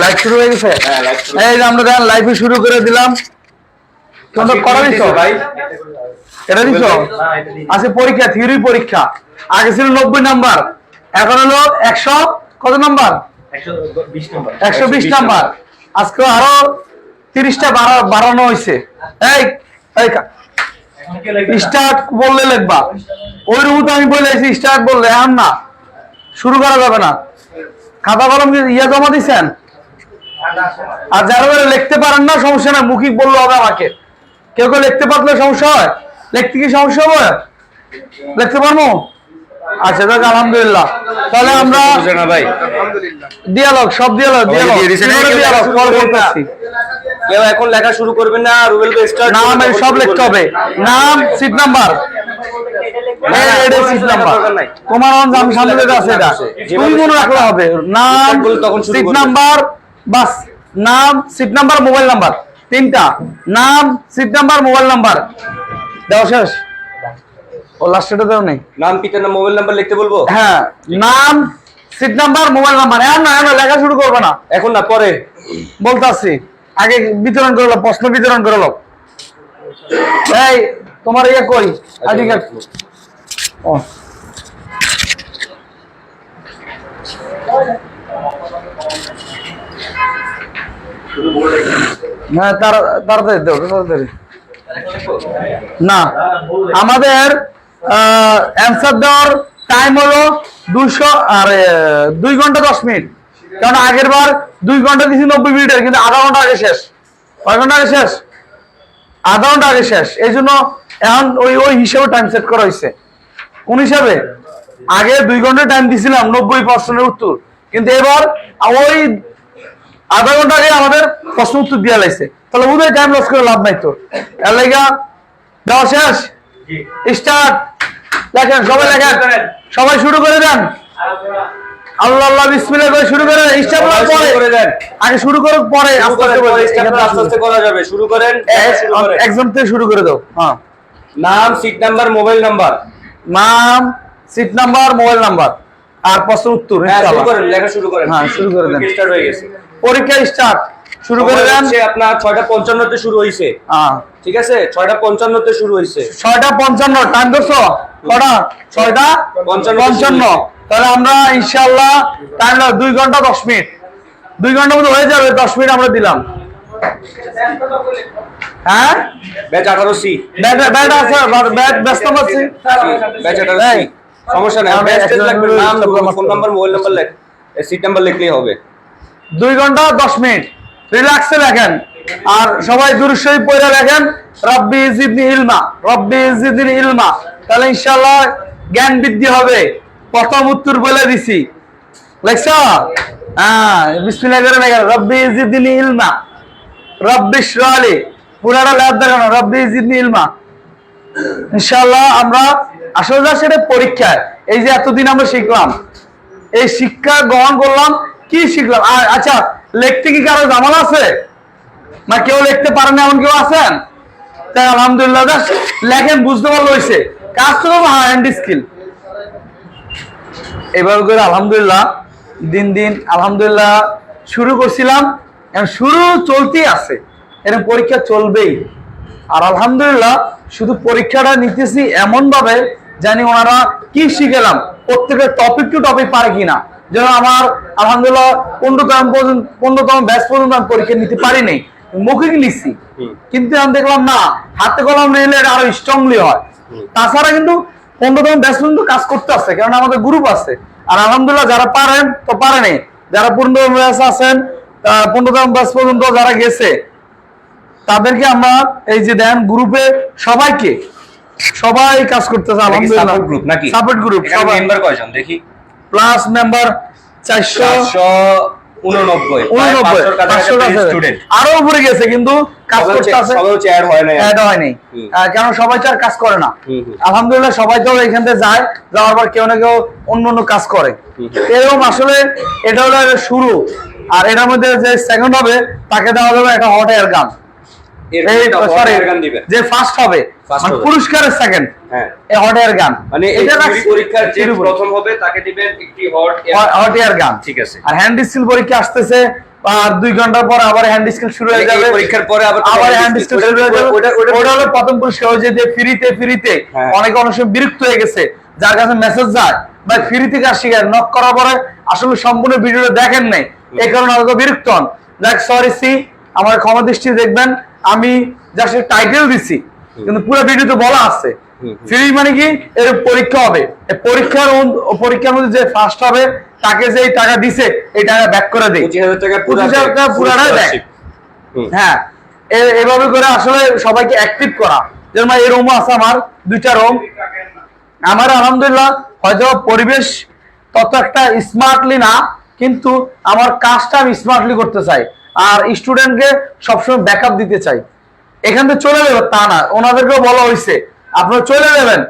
Live শুরু হয়ে গেছে? এই আমরা লাইভে শুরু করে দিলাম। তোমরা করা ভাই? এটা দিছো? আজকে পরীক্ষা থিওরি পরীক্ষা। আগে ছিল নব্বই নাম্বার এখন হলো একশো কত নাম্বার? একশো বিশ নাম্বার। আজকে আরও তিরিশটা বাড়ানো হয়েছে এই স্টার্ট বললে লিখবা। ওই রুমু তো আমি বলে স্টার্ট বললে এখন না। শুরু করা যাবে না। খাতা কলম ইয়ে জমা দিছেন? আর যারা লিখতে পারেন না সমস্যা না মুখিক বলল হবে আমাকে। কেউ কেউ লিখতে পারলে সমস্যা হয়? লিখতে কি সমস্যা হবে? লিখতে পারব? আচ্ছা দেখ আলহামদুলিল্লাহ। তাহলে আমরা ভাই। দিয়ালগ সব দিয়ালগ দিয়ালগ কেউ এখন লেখা শুরু করবেন না রুবেল নাম সব লিখতে হবে। নাম সিট নাম্বার না, না, এটা কোনো সিট কিছু নাম্বার দরকার নাই। তোমার নাম সামনে আছে এটা। তুমি মনে রাখলে হবে। নাম Start তখন সিট নাম্বার বাস নাম সিট নাম্বার মোবাইল নাম্বার তিনটা। নাম সিট নাম্বার মোবাইল নাম্বার দেওয়া শেষ? ও লাস্টেটা দেও নেই। নাম পিতার নাম মোবাইল নাম্বার লিখতে বলব? হ্যাঁ নাম সিট নাম্বার মোবাইল নাম্বার এখন না না, লেখা শুরু করবে না। এখন না পরে? বলতে আসছি আগে বিতরণ করে লো প্রশ্ন বিতরণ করে লো। এই তোমার ইয়ে কই? আইডি কার্ড ও। হ্যাঁ তার তাড়াতাড়ি দাও তাড়াতাড়ি। না, আমাদের অ্যান্সার দেওয়ার টাইম হলো দুশো আর, দুই ঘণ্টা দশ মিনিট। কারণ আগের বার দুই ঘণ্টা দিয়েছি নব্বই মিনিটের, কিন্তু আধা ঘণ্টা আগে শেষ। কয় ঘণ্টা আগে শেষ? আধা ঘণ্টা আগে শেষ। এই জন্য এখন ওই ওই হিসেবে টাইম সেট করা হয়েছে। কোন হিসাবে? আগে দুই ঘণ্টা টাইম দিছিলাম, নব্বই পার্সেন্টের উত্তর। কিন্তু এবার ওই আধা ঘণ্টা আগে আমাদের প্রশ্ন উত্তর দেওয়া লাগছে তাহলে উদয় টাইম লস করে লাভ নাই তো। এর লেগা দেওয়া শেষ? স্টার্ট লেখেন সবাই লেখেন সবাই শুরু করে দেন। আল্লাহ আল্লাহ বিসমিল্লাহ করে শুরু পরে। করে দেন। আগে শুরু পরে আস্তে আস্তে। আস্তে করা যাবে। শুরু করেন এ- শুরু করেন। একজন থেকে শুরু করে দাও। হ্যাঁ। নাম সিট নাম্বার মোবাইল নাম্বার নাম সিট নাম্বার মোবাইল নাম্বার আর প্রশ্ন উত্তর হ্যাঁ শুরু করেন লেখা শুরু করেন। হ্যাঁ, শুরু করে দেন। স্টার্ট হয়ে গেছে। পরীক্ষা স্টার্ট শুরু করে দেন। আপনার ছয়টা পঞ্চান্নতে শুরু হয়েছে হ্যাঁ ঠিক আছে? ছয়টা পঞ্চান্নতে শুরু হয়েছে ছয়টা পঞ্চান্ন টাইম ধরছো? কটা ছয়টা পঞ্চান্ন। পঞ্চান্ন। তাহলে আমরা ইনশাল্লাহ টাইম দুই ঘণ্টা দশ মিনিট। দুই ঘণ্টার মধ্যে হয়ে যাবে দশ মিনিট আমরা দিলাম। হ্যাঁ? ব্যাচ আঠারো সি। ব্যাট ব্যাট আছে ব্যাট ব্যস্ত আছে। ব্যাচ আঠারো সমস্যা নেই। আমি ব্যাচ একটা লাগবে নাম ফোন নাম্বার মোবাইল নাম্বার লেখ সিট নাম্বার লিখলেই হবে। দুই ঘণ্টা দশ মিনিট। রিল্যাক্সে লেখেন। আর সবাই দুরুশ্বরী পড়ে লেখেন, রব্বি ইজিদনি ইলমা, রব্বি ইজিদনি ইলমা। তাহলে ইনশাআল্লাহ জ্ঞান বৃদ্ধি হবে। প্রথম উত্তর বলে দিছি। লেখছ? হ্যাঁ বিসমিল্লাহ করে লেখেন, রব্বি ইজিদনি ইলমা। রব্বি শ্রালি পুরাটা লেখ দেখেন, রব্বি ইজিদনি ইলমা। ইনশাআল্লাহ আমরা আসলে যা সেটা পরীক্ষায়, এই যে এতদিন আমরা শিখলাম, এই শিক্ষা গ্রহণ করলাম, কি শিখলাম? আচ্ছা লিখতে কি কারও জামাল আছে? না কেউ লিখতে পারেন এমন কেউ আছেন? তাই আলহামদুলিল্লাহ লেখেন, বুঝতে পারল হয়েছে কাজ তো হ্যান্ড স্কিল। এবার করে আলহামদুলিল্লাহ, দিন দিন আলহামদুলিল্লাহ শুরু করছিলাম। এখন শুরু চলতেই আছে। এরকম পরীক্ষা চলবেই। আর আলহামদুলিল্লাহ, শুধু পরীক্ষাটা নিতেছি এমনভাবে জানি ওনারা কি শিখেলাম প্রত্যেকের টপিক টু টপিক পারে কিনা। যেন আমার আলহামদুলিল্লাহ পনেরোতম পর্যন্ত পনেরোতম ব্যাচ পর্যন্ত আমি পরীক্ষা নিতে পারিনি। মুখে নিচ্ছি কিন্তু আমি দেখলাম না হাতে কলম নিলে এটা আরও স্ট্রংলি হয়। তাছাড়া কিন্তু পনেরোতম ব্যাচ পর্যন্ত কাজ করতে আছে কারণ আমাদের গ্রুপ আছে। আর আলহামদুলিল্লাহ যারা পারেন তো পারেনি। যারা পনেরোতম ব্যাচ আছেন পনেরোতম ব্যাচ পর্যন্ত যারা গেছে তাদেরকে আমরা এই যে দেন গ্রুপে সবাইকে সবাই কাজ করতেছে আলহামদুলিল্লাহ। গ্রুপ নাকি? সাপোর্ট গ্রুপ সবাই। মেম্বার কয়জন? দেখি। প্লাস মেম্বার চারশো আরও উপরে গেছে কিন্তু কাজ করতে সবাই হয়নি তো আর কাজ করে না? হুম, হুম। আলহামদুলিল্লাহ সবাই তো এখান থেকে যায় যাওয়ার পর কেউ না কেউ অন্য অন্য কাজ করে। এরকম আসলে এটা হলো শুরু। আর এটার মধ্যে যে সেকেন্ড হবে তাকে দেওয়া যাবে একটা হট এয়ার গান যে ফার্স্ট হবে। First মানে হবে। পুরস্কারের সেকেন্ড হ্যাঁ। হট এয়ার গান। মানে এটা পরীক্ষার যে প্রথম হবে তাকে দিবেন একটি হট হট এয়ার গান। ঠিক আছে। আর হ্যান্ড স্কিল পরীক্ষা আসতেছে আর দুই ঘণ্টা পর আবার হ্যান্ড স্কিল শুরু হয়ে যাবে। পরীক্ষার পরে আবার আবার হ্যান্ড স্কিল শুরু হয়ে যাবে। ওটা- হলো প্রথম পুরস্কার যে ফ্রিতে ফ্রিতে। হ্যাঁ। অনেকে অনেক সময় বিরক্ত হয়ে গেছে। যার কাছে মেসেজ যায় ভাই ফ্রিতে কাজ শিখায় নক করার পরে আসলে সম্পূর্ণ ভিডিওটা দেখেন নাই। এই কারণে হয়তো বিরক্ত হন। দেখ সরি সি আমার ক্ষমা দৃষ্টি দেখবেন। আমি জাস্ট টাইটেল দিছি কিন্তু পুরো ভিডিওতে বলা আছে। ফ্রি মানে কি? এর পরীক্ষা হবে। এই পরীক্ষার পরীক্ষার মধ্যে যে ফার্স্ট হবে তাকে যে টাকা দিছে এই টাকা ব্যাক করে দেয় পঁচিশ হাজার টাকা পুরো পঁচিশ হাজার টাকা পুরাটাই হুম। হ্যাঁ। এভাবে করে আসলে সবাইকে অ্যাক্টিভ করা। যেমন এই রুম আছে আমার দুইটা রুম আমার আলহামদুলিল্লাহ হয়তো পরিবেশ তত একটা স্মার্টলি না কিন্তু আমার কাজটা আমি স্মার্টলি করতে চাই। আর স্টুডেন্টকে সবসময় ব্যাকআপ দিতে চাই। এখান থেকে চলে যাবে, তা না। ওনাদেরকেও বলা হয়েছে, আপনারা চলে যাবেন।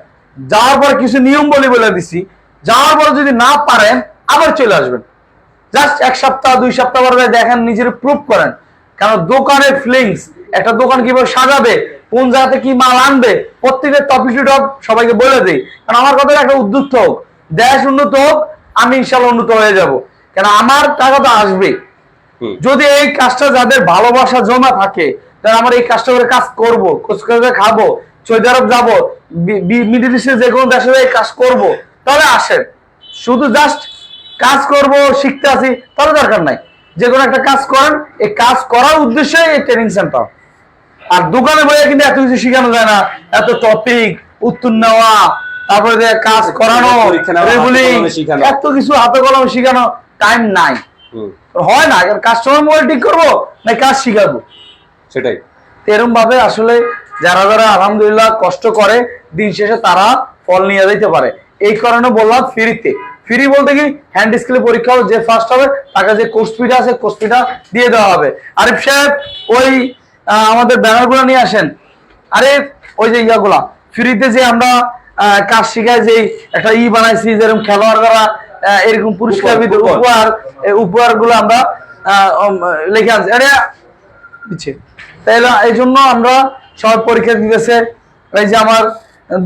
যাওয়ার পর কিছু নিয়ম বলে বলে দিছি। যাওয়ার পর যদি না পারেন, আবার চলে আসবেন। জাস্ট এক সপ্তাহ, দুই সপ্তাহ পরে দেখেন, নিজের প্রুভ করেন। কারণ দোকানের ফিলিংস একটা দোকান কীভাবে সাজাবে, কোন জায়গাতে কি মাল আনবে প্রত্যেকের টপিক টু টপ সবাইকে বলে দিই। কারণ আমার কথা একটা উদ্যুক্ত হোক, দেশ উন্নত হোক, আমি ইনশাল্লাহ উন্নত হয়ে যাব। কেন, আমার টাকা তো আসবে হুম। যদি এই কাজটা যাদের ভালোবাসা জমা থাকে তাহলে আমরা এই কাজটা করে কাজ করব করে খাব সৌদি আরব যাব মিডিল ইস্টে যে কোনো দেশে এই কাজ করব তাহলে আসেন। শুধু জাস্ট কাজ করব শিখতে আসি তাহলে দরকার নাই। যে কোনো একটা কাজ করেন এই কাজ করার উদ্দেশ্যে এই ট্রেনিং সেন্টার আর দোকানে বইয়ে কিন্তু এত কিছু শেখানো যায় না। এত টপিক উত্তর নেওয়া তারপরে কাজ করানো। এত কিছু হাতে কলমে শেখানো টাইম নাই। হয় না কাস্টমার মোবাইল ঠিক করব না কাজ শিখাবো। সেটাই। এরকম ভাবে আসলে যারা যারা আলহামদুলিল্লাহ কষ্ট করে দিন শেষে তারা ফল নিয়ে যেতে পারে। এই কারণে বললাম ফ্রিতে ফ্রি বলতে কি হ্যান্ড স্কিলে পরীক্ষা যে ফার্স্ট হবে তাকে যে কোর্স ফিটা আছে কোর্স ফিটা দিয়ে দেওয়া হবে। আরিফ সাহেব ওই আমাদের ব্যানারগুলো নিয়ে আসেন। আরে ওই যে ইয়াগুলা ফ্রিতে যে আমরা কাজ শিখাই যে একটা ই বানাইছি যেরকম খেলোয়াড়রা আহ, এরকম পুরস্কার উপহার, উপহার। উপহারগুলো আমরা লিখে আনছি। আরে তাইলে এই জন্য আমরা সব পরীক্ষা দিতেছে। এই যে আমার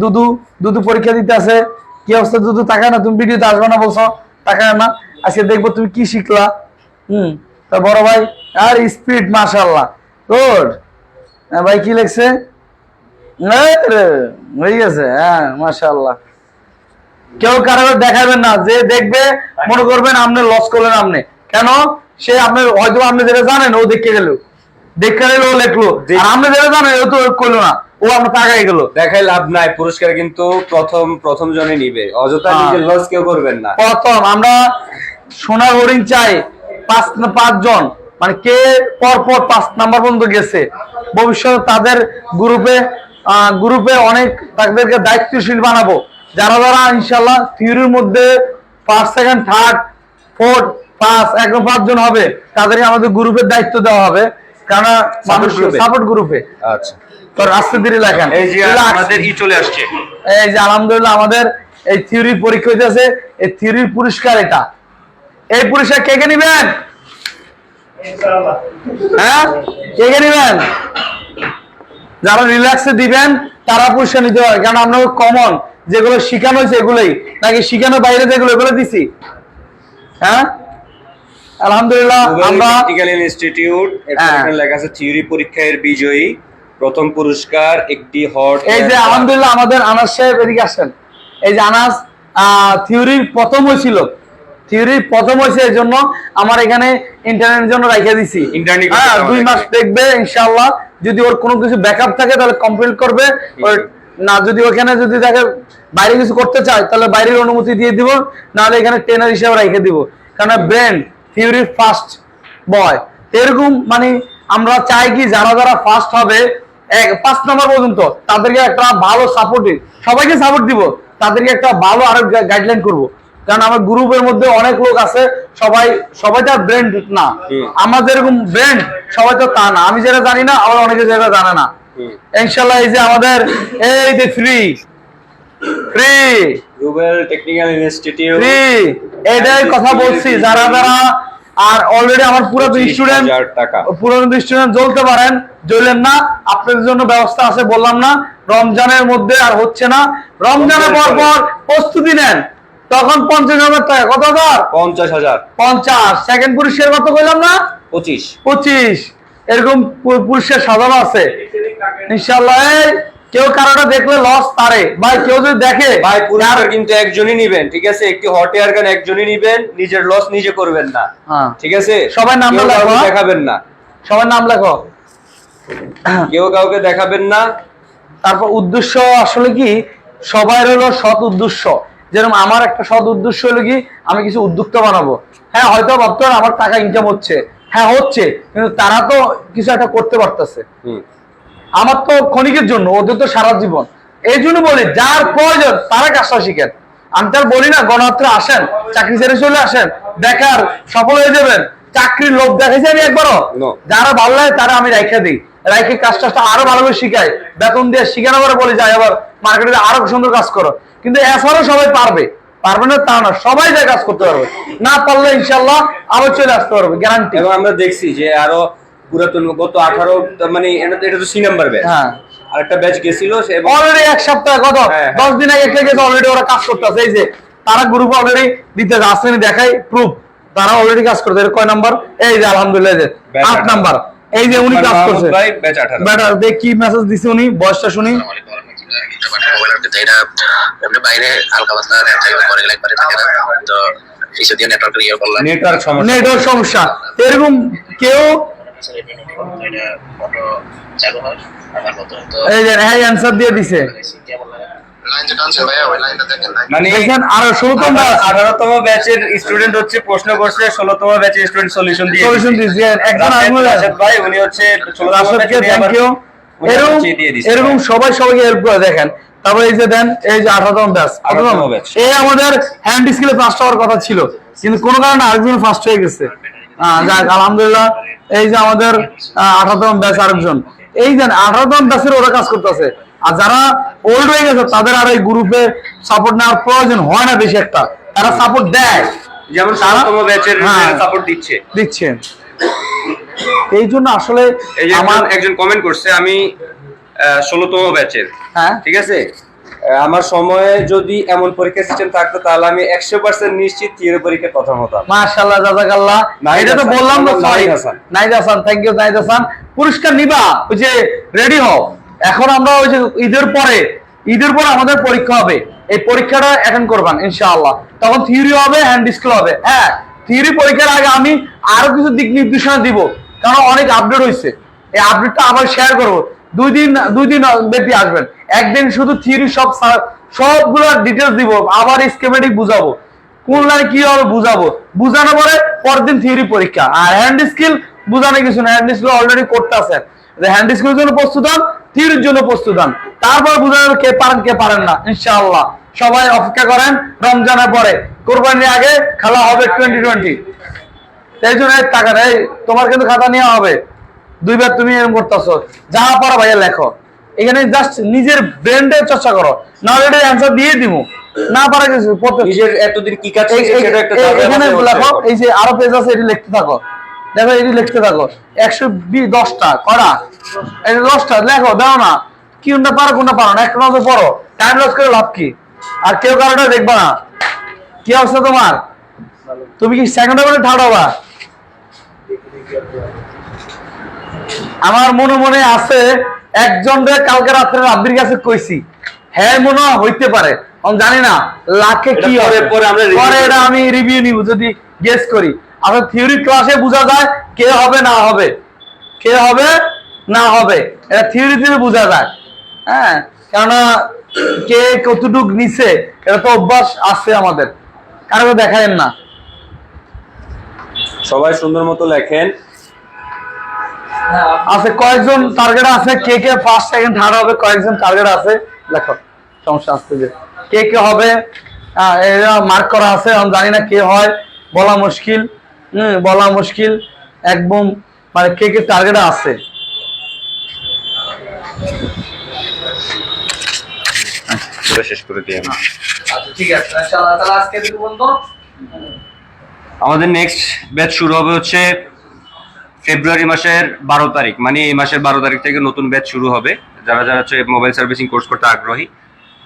দুদু দুদু পরীক্ষা দিতে আছে। কি অবস্থা দুদু? তাকায় না তুমি ভিডিওতে আসবে না বলছো? তাকায় না। আজকে দেখব তুমি কি শিখলা। হুম তা বড় ভাই আর স্পিড মাশাল্লাহ গুড ভাই কি লিখছে? হয়ে গেছে। হ্যাঁ মাশাল্লাহ কেউ কারও দেখাবেন না যে দেখবে মনে করবেন আপনি লস করলেন আপনি কেন? সে আপনি হয়তো আপনি যেটা জানেন ও দেখে গেল। দেখে গেল ও লেখলো। আর আপনি যেটা জানেন ও তো করল না। ও তাকাই গেল। দেখাই লাভ নাই পুরস্কার কিন্তু প্রথম প্রথম জনে নিবে। অযথা হ্যাঁ। নিজের লস কেউ করবেন না। প্রথম আমরা সোনার হরিণ চাই পাঁচ পাঁচজন মানে কে পর পর পাঁচ নাম্বার পর্যন্ত গেছে। ভবিষ্যতে তাদের গ্রুপে গ্রুপে অনেক তাদেরকে দায়িত্বশীল বানাবো। যারা যারা ইনশাল্লাহ থিওরির মধ্যে ফার্স্ট সেকেন্ড থার্ড ফোর্থ পাঁচ একদম পাঁচজন হবে তাদেরকে আমাদের গ্রুপের দায়িত্ব দেওয়া হবে। কারণ মানুষ সাপোর্ট গ্রুপে আচ্ছা। তো রাস্তা ধীরে লেখেন এই যে আমাদের ই চলে আসছে। এই যে আলহামদুলিল্লাহ আমাদের এই থিওরির পরীক্ষা হইতেছে এই থিওরির পুরস্কার এটা। এই পুরস্কার কে কে নিবেন? হ্যাঁ? কে কে নিবেন? যারা রিল্যাক্সে দিবেন তারা পুরস্কার নিতে হবে কারণ আমরা কমন যেগুলো শিখানো হয়েছে এগুলোই। নাকি শিখানো বাইরে যেগুলো এগুলো দিছি? হ্যাঁ? আলহামদুলিল্লাহ আমরা প্র্যাকটিক্যাল ইনস্টিটিউট হ্যাঁ। এখানে লেখা আছে থিওরি পরীক্ষার বিজয়ী প্রথম পুরস্কার একটি হট এই যে আলহামদুলিল্লাহ আমাদের আনাস সাহেব এদিকে আসেন। এই যে আনাস থিওরির প্রথম হয়েছিল থিওরির প্রথম হয়েছে এই জন্য আমার এখানে ইন্টারনেটের জন্য রেখে দিছি। হ্যাঁ দুই মাস দেখবে ইনশাআল্লাহ। যদি ওর কোনো কিছু ব্যাকআপ থাকে তাহলে কমপ্লিট করবে। না যদি ওখানে যদি দেখে বাইরে কিছু করতে চায় তাহলে বাইরের অনুমতি দিয়ে দিব নাহলে এখানে ট্রেনার হিসেবে রেখে দিব। কারণ ব্রেন থিওরির ফার্স্ট বয় এরকম মানে আমরা চাই কি যারা যারা ফার্স্ট হবে এক পাঁচ নম্বর পর্যন্ত তাদেরকে একটা ভালো সাপোর্ট সবাইকে সাপোর্ট দিব তাদেরকে একটা ভালো আরও গাইডলাইন করব। কারণ আমার গ্রুপের মধ্যে অনেক লোক আছে সবাই সবাই তো ব্র্যান্ড না। আমার যেরকম ব্র্যান্ড সবাই তো তা না। আমি যেটা জানি না আবার অনেকে যেটা জানে না। ইনশাল্লাহ এই যে আমাদের এই যে free free Rubel technical institute free এটাই কথা বলছি যারা যারা আর অলরেডি আমার পুরো স্টুডেন্ট হাজার স্টুডেন্ট জ্বলতে পারেন জ্বলেন না আপনাদের জন্য ব্যবস্থা আছে বললাম না রমজানের মধ্যে আর হচ্ছে না। রমজানের পর পর প্রস্তুতি নেন তখন পঞ্চাশ হাজার টাকা কত হাজার? পঞ্চাশ হাজার। পঞ্চাশ। সেকেন্ড পুরস্কার কত কইলাম না? পঁচিশ। পঁচিশ। এরকম পু- পুরস্কার সাজানো আছে। ইনশাল্লাহ কেউ কারোটা দেখলে লস তারে ভাই কেউ যদি দেখে ভাই পুরস্কার কিন্তু একজনই নিবেন ঠিক আছে? একটি হট এয়ার গান একজনই নিবেন নিজের লস নিজে করবেন না। হ্যাঁ। ঠিক আছে? সবাই নাম লেখো, হ্যাঁ? দেখাবেন না। সবার নাম লেখো। কেউ কাউকে দেখাবেন না। তারপর উদ্দেশ্য আসলে কি? সবার হলো সৎ উদ্দেশ্য। যেরকম আমার একটা সৎ উদ্দেশ্য হলো কি? আমি কিছু উদ্যোক্তা বানাবো। হ্যাঁ হয়তো ভাবতে আমার টাকা ইনকাম হচ্ছে। হ্যাঁ হচ্ছে। কিন্তু তারা তো কিছু একটা করতে পারতেছে। আমার তো ক্ষণিকের জন্য ওদের তো সারা জীবন। এই জন্য বলি যার প্রয়োজন তারা কাজটা শিখেন। আমি তার বলি না গণহত্রে আসেন চাকরি ছেড়ে চলে আসেন দেখার সফল হয়ে যাবেন চাকরির লোভ দেখাইছি আমি একবারও। যারা ভালো লাগে তারা আমি রাইখা দিই। রাইখে কাজটা আরও ভালোভাবে শিখাই। বেতন দিয়ে শিখানো পরে বলে যায় আবার মার্কেটে আরও সুন্দর কাজ করো। কিন্তু এছাড়াও সবাই পারবে। পারবে না তা না সবাই যায় কাজ করতে পারবে। না পারলে ইনশাল্লাহ আরও চলে আসতে পারবে গ্যারান্টি এবং আমরা দেখছি যে আরও পুরাতন গত আঠারো মানে এটা তো- সি নাম্বার ব্যাচ হ্যাঁ। আরেকটা ব্যাচ গেছিল অলরেডি এক সপ্তাহ কত হ্যাঁ, হ্যাঁ। দশ দিন আগে থেকে অলরেডি ওরা কাজ করতেছে এই যে তারা গ্রুপ অলরেডি দিতে আসেনি দেখাই প্রুফ তারা অলরেডি কাজ করতে কয় নাম্বার? এই যে আলহামদুলিল্লাহ এই যে আট নাম্বার। এই যে উনি কাজ করছে। ভাই ব্যাচ আঠারো। ব্যাটার দেখ কি মেসেজ দিছে উনি? বয়সটা শুনি। এটা বাইরে হালকা পাতলা করে একবারে থাকে না তো এইসব দিয়ে নেটওয়ার্কের করলাম নেটওয়ার্ক সমস্যা। নেটওয়ার্ক সমস্যা। এরকম কেউ এটা অটো চালু আমার মতো তো এই যে হ্যাঁ অ্যান্সার দিয়ে দিছে। লাইন যেটা আছে ভাইয়া ওই লাইনটা দেখেন লাইন দেখেন আরও ষোলোতম আঠারোতম ব্যাচের স্টুডেন্ট হচ্ছে প্রশ্ন করছে ষোলোতম ব্যাচের স্টুডেন্ট সলিউশন দিয়ে সলিউশন দিছে। একজন রাশেদ- আঙুল রাশেদ ভাই উনি হচ্ছে ষোলোতম রাশেদকে ব্যাচের থ্যাংক ইউ এরকম দিয়ে এরকম সবাই সবাইকে হেল্প করে দেখেন। তারপরে এই যে দেন এই যে আঠারোতম ব্যাচ আঠারোতম batch। এই আমাদের হ্যান্ড স্কিলে ফার্স্ট হওয়ার কথা ছিল কিন্তু কোনো কারণে আরেকজন ফার্স্ট হয়ে গেছে। যাক আলহামদুলিল্লাহ এই যে আমাদের আঠারোতম ব্যাচ আরেকজন। এই যে আঠারোতম ব্যাচের ওরা কাজ করতেছে। আর যারা ওল্ড হয়ে গেছে তাদের আর এই গ্রুপে সাপোর্ট নেওয়ার প্রয়োজন হয় না বেশি একটা। তারা সাপোর্ট দেয়। যেমন ব্যাচের হ্যাঁ। সাপোর্ট দিচ্ছে। দিচ্ছেন এই জন্য আসলে আমার একজন কমেন্ট করছে আমি ষোলোতম ব্যাচের। হ্যাঁ। ঠিক আছে? আমার সময়ে যদি এমন পরীক্ষা সিস্টেম থাকতো তাহলে আমি একশো পার্সেন্ট নিশ্চিত থিওরি পরীক্ষা প্রথম হতাম। মাশাআল্লাহ জাযাকাল্লাহ। নাহিদ এটা তো বললাম আমার sorry. Naid Hasan. Thank you Naid Hasan. পুরস্কার নিবা ওই যে রেডি হও। এখন আমরা ওই যে ঈদের পরে ঈদের পরে আমাদের পরীক্ষা হবে। এই পরীক্ষাটা অ্যাটেন্ড করবেন ইনশাআল্লাহ। তখন থিওরি হবে হ্যান্ড ডিসপ্লে হবে। হ্যাঁ থিওরি পরীক্ষার আগে আমি আরও কিছু দিক নির্দেশনা দিব কারণ অনেক আপডেট হয়েছে এই আপডেটটা আবার শেয়ার করব। দুই দিন দুই দিন ব্যাপী আসবেন। একদিন শুধু থিওরি সব সা- সবগুলো ডিটেলস দিব, আবার স্কেমেটিক বুঝাবো। কোন লাইনে কি হবে বুঝাবো। বুঝানোর পরে পরদিন দিন থিওরি পরীক্ষা। আর হ্যান্ড স্কিল বুঝানো কিছু না হ্যান্ড স্কিল অলরেডি করতে আছেন হ্যান্ড স্কিলের জন্য প্রস্তুত হন থিওরির জন্য প্রস্তুত হন। তারপর বুঝানো কে পারেন কে পারেন না, ইনশাআল্লাহ। সবাই অপেক্ষা করেন, রমজানের পরে। কোরবানির আগে খেলা হবে টোয়েন্টি টোয়েন্টি এই জন্য টাকা এই তোমার কিন্তু খাতা নেওয়া হবে। দুইবার তুমি এরকম করতেছো। যা পারো ভাইয়া লেখো। এখানে জাস্ট নিজের ব্রেন্ডের চর্চা করো। নাহলে এটা অ্যান্সার দিয়ে দিব। না পারা কিছু নিজের এতদিন কি কাজ সেটা একটা এখানে লেখো এই যে আরও পেজ আছে এটি লিখতে থাকো। দেখো এটি লিখতে থাকো। একশো বি দশটা করা। যে দশটা লেখো দাও না। কি কোনটা পারো কোনটা পারো না? একটা নজর পড়ো। টাইম লস করে লাভ কি? আর কেউ কারোটা দেখবা না। কি অবস্থা তোমার? তুমি কি সেকেন্ড হবে থার্ড হবা? আমার মনে মনে আছে একজন রে কালকে রাত্রে রাব্বির কাছে কইছি হ্যাঁ মনে হইতে পারে। আমি জানি না লাখে কি হবে। পরে পরে এটা আমি রিভিউ নিব যদি গেস করি। আপনার থিওরি ক্লাসে বোঝা যায় কে হবে না হবে। কে হবে না হবে। এটা থিওরি থেকে বোঝা যায়। হ্যাঁ কেননা কে কতটুক নিছে এটা তো অভ্যাস আছে আমাদের। কারও দেখায়েন না। সবাই সুন্দর মতো লেখেন। আছে কয়েকজন টার্গেট আছে কে কে ফার্স্ট সেকেন্ড থার্ড হবে কয়েকজন টার্গেট আছে। লেখো সমস্যা আসছে যে কে কে হবে? মার্ক করা আছে আমি জানি না কে হয় বলা মুশকিল। হম বলা মুশকিল। একদম মানে কে কে টার্গেট আছে। পুরো শেষ করে দিই আচ্ছা ঠিক আছে তাহলে আজকে আমাদের নেক্সট ব্যাচ শুরু হবে হচ্ছে ফেব্রুয়ারি মাসের বারো তারিখ মানে এই মাসের বারো তারিখ থেকে নতুন ব্যাচ শুরু হবে। যারা যারা হচ্ছে মোবাইল সার্ভিসিং কোর্স করতে আগ্রহী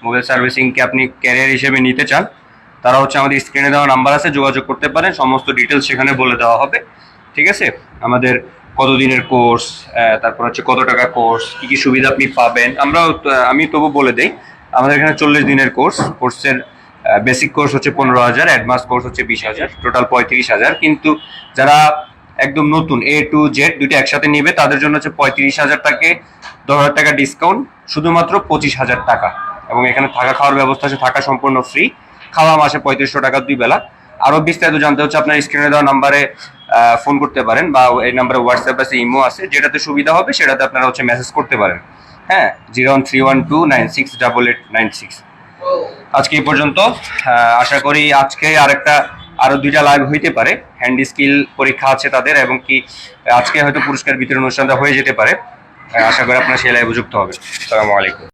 মোবাইল সার্ভিসিংকে আপনি ক্যারিয়ার হিসেবে নিতে চান, তারা হচ্ছে আমাদের স্ক্রিনে দেওয়া নাম্বার আছে, যোগাযোগ করতে পারেন। সমস্ত ডিটেলস সেখানে বলে দেওয়া হবে। ঠিক আছে? আমাদের কতদিনের কোর্স তারপর হচ্ছে কত টাকা কোর্স কি কি সুবিধা আপনি পাবেন? আমরা আমি তবু বলে দেই, আমাদের এখানে চল্লিশ দিনের কোর্স কোর্সের বেসিক কোর্স হচ্ছে পনেরো হাজার অ্যাডভান্স কোর্স হচ্ছে বিশ হাজার টোটাল পঁয়ত্রিশ হাজার। কিন্তু যারা একদম নতুন এ টু জেড দুটো একসাথে নিবে। তাদের জন্য হচ্ছে পঁয়ত্রিশ হাজার টাকা, দশ হাজার টাকা ডিসকাউন্ট শুধুমাত্র পঁচিশ হাজার টাকা। এবং এখানে থাকা খাওয়ার ব্যবস্থা আছে, থাকা সম্পূর্ণ ফ্রি খাওয়া মাসে পঁয়ত্রিশশো টাকা দুই বেলা। আরও বিস্তারিত জানতে হচ্ছে, আপনার স্ক্রিনে দেওয়া নাম্বারে ফোন করতে পারেন বা এই নাম্বারে হোয়াটসঅ্যাপ আছে ইমো আছে। যেটাতে সুবিধা হবে, সেটাতে আপনারা হচ্ছে মেসেজ করতে পারেন। হ্যাঁ zero one three one two nine six double eight nine six আজকে এই পর্যন্ত আশা করি আজকে আরেকটা আরও দুইটা লাইভ হইতে পারে। হ্যান্ড স্কিল পরীক্ষা আছে তাদের এবং কি আজকে হয়তো পুরস্কার বিতরণ অনুষ্ঠানটা হয়ে যেতে পারে। আশা করি আপনারা সেই লাইভে যুক্ত হবে। আসসালামু আলাইকুম।